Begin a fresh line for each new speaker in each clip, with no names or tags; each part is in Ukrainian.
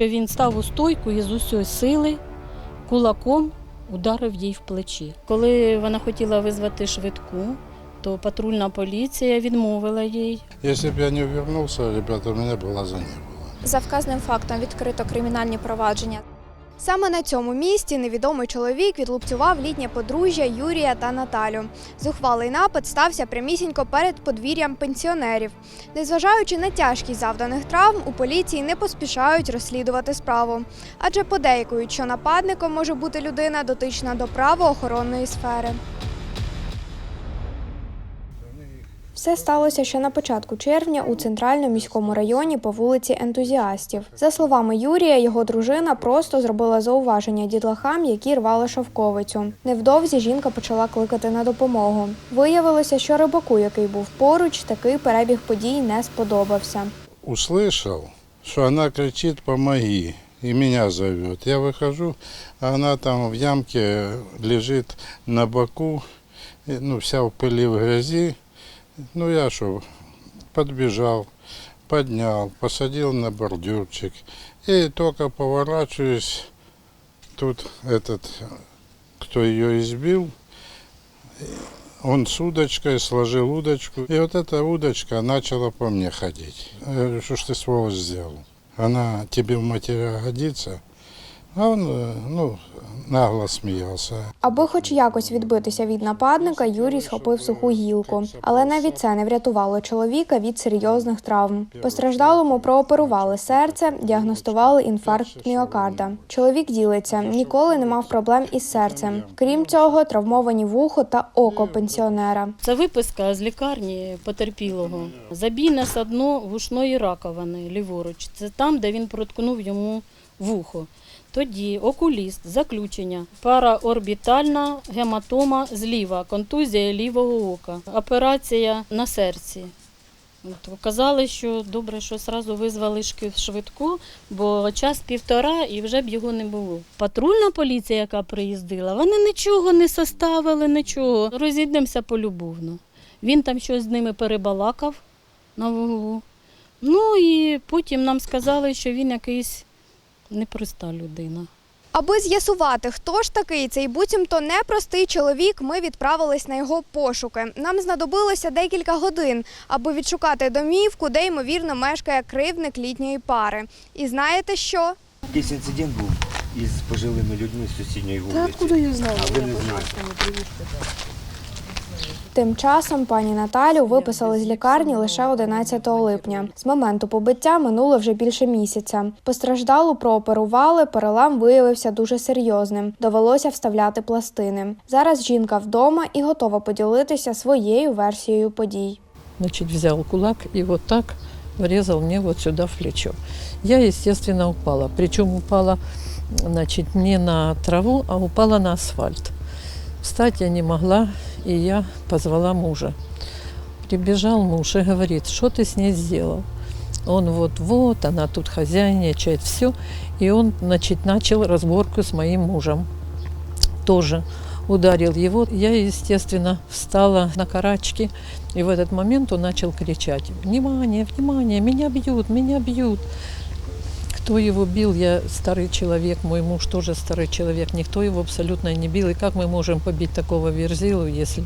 Він став у стойку і з усієї сили кулаком ударив їй в плечі. Коли вона хотіла визвати швидку, то патрульна поліція відмовила їй.
Если бы я не вернулся, ребята, у меня была за не было.
За вказаним фактом відкрито кримінальні провадження.
Саме на цьому місці невідомий чоловік відлупцював літнє подружжя Юрія та Наталю. Зухвалий напад стався прямісінько перед подвір'ям пенсіонерів. Незважаючи на тяжкість завданих травм, у поліції не поспішають розслідувати справу, адже подейкують, що нападником може бути людина дотична до правоохоронної сфери. Все сталося ще на початку червня у центральному міському районі по вулиці Ентузіастів. За словами Юрія, його дружина просто зробила зауваження дітлахам, які рвали шовковицю. Невдовзі жінка почала кликати на допомогу. Виявилося, що рибаку, який був поруч, такий перебіг подій не сподобався.
Услышал, что она кричит «помоги» и меня зовет. Я выхожу, а она там в ямке лежит на боку, и, ну, вся в пыли, в грязи. Ну, я что, подбежал, поднял, посадил на бордюрчик. И только поворачиваюсь, тут этот, кто ее избил, он с удочкой сложил удочку. И вот эта удочка начала по мне ходить. Я говорю, что ж ты, сволочь, сделал? Она тебе в матеря годится? А он, э, ну, нагло смеялся.
Аби хоч якось відбитися від нападника, Юрій схопив суху гілку. Але навіть це не врятувало чоловіка від серйозних травм. Постраждалому прооперували серце, діагностували інфаркт міокарда. Чоловік ділиться, ніколи не мав проблем із серцем. Крім цього, травмовані вухо та око пенсіонера.
Це виписка з лікарні потерпілого. Забій на садно вушної раковини ліворуч. Це там, де він проткнув йому вухо. Тоді окуліст, заключення, параорбітальна гематома зліва, контузія лівого ока, операція на серці. От, казали, що добре, що одразу визвали швидку, бо час півтора і вже б його не було. Патрульна поліція, яка приїздила, вони нічого не составили, нічого. Розійдемося полюбовно. Він там щось з ними перебалакав на вуглу. Ну і потім нам сказали, що він якийсь непроста людина.
Аби з'ясувати, хто ж такий цей буцімто непростий чоловік, ми відправились на його пошуки. Нам знадобилося декілька годин, аби відшукати домівку, де ймовірно мешкає кривник літньої пари. І знаєте що?
Якийсь інцидент був із пожилими людьми з сусідньої вулиці.
Та откуда я знаю?
А ви не знаєте?
Тим часом пані Наталю виписали з лікарні лише 11 липня. З моменту побиття минуло вже більше місяця. Постраждалу прооперували, перелам виявився дуже серйозним. Довелося вставляти пластини. Зараз жінка вдома і готова поділитися своєю версією подій.
Значит, взял кулак и вот так врезал мне вот сюда в плечо. Я, естественно, упала. Причем упала, значит, не на траву, а упала на асфальт. Встать я не могла, и я позвала мужа. Прибежал муж и говорит, что ты с ней сделал? Он вот-вот, она тут хозяйничает, все. И он, значит, начал разборку с моим мужем. Тоже ударил его. Я, естественно, встала на карачки, и в этот момент он начал кричать, «Внимание, внимание, меня бьют, меня бьют!» Кто его бил, я старый человек, мой муж тоже старый человек, никто его абсолютно не бил. И как мы можем побить такого верзилу, если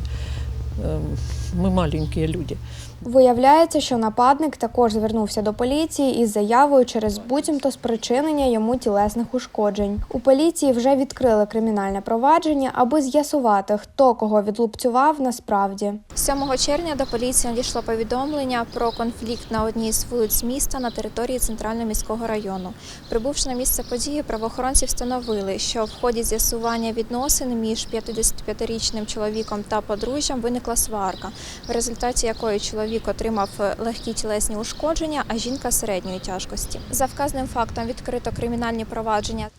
эм, мы маленькие люди?
Виявляється, що нападник також звернувся до поліції із заявою через буцімто спричинення йому тілесних ушкоджень. У поліції вже відкрили кримінальне провадження, аби з'ясувати, хто кого відлупцював насправді.
7 червня до поліції надійшло повідомлення про конфлікт на одній з вулиць міста на території центрального міського району. Прибувши на місце події, правоохоронці встановили, що в ході з'ясування відносин між 55-річним чоловіком та подружжям виникла сварка, в результаті якої чоловік отримав легкі тілесні ушкодження, а жінка середньої тяжкості. За вказаним фактом відкрито кримінальні провадження.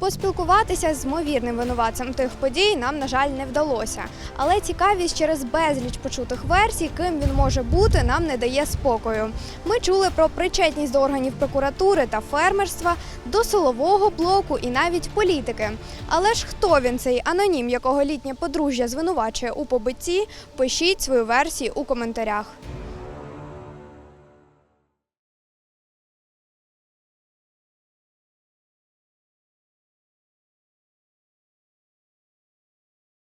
Поспілкуватися з ймовірним винуватцем тих подій нам, на жаль, не вдалося. Але цікавість через безліч почутих версій, ким він може бути, нам не дає спокою. Ми чули про причетність до органів прокуратури та фермерства, до силового блоку і навіть політики. Але ж хто він цей анонім, якого літнє подружжя звинувачує у побитті? Пишіть свою версію у коментарях.